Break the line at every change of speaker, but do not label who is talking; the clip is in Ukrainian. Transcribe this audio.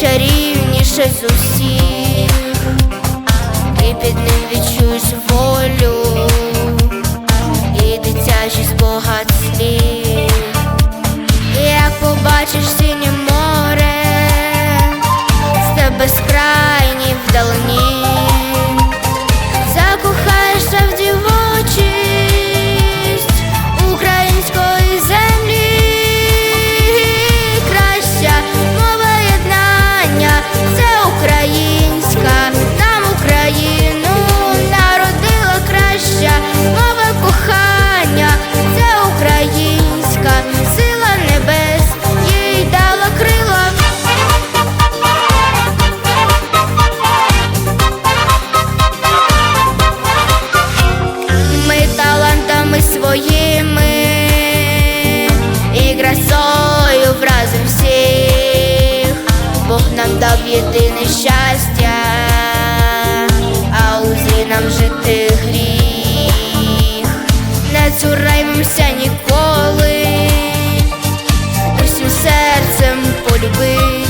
чарівніше з усіх, і під ним відчуєш волю. єдине щастя, а у нам жити гріх, не цураймося ніколи, усім серцем полюби.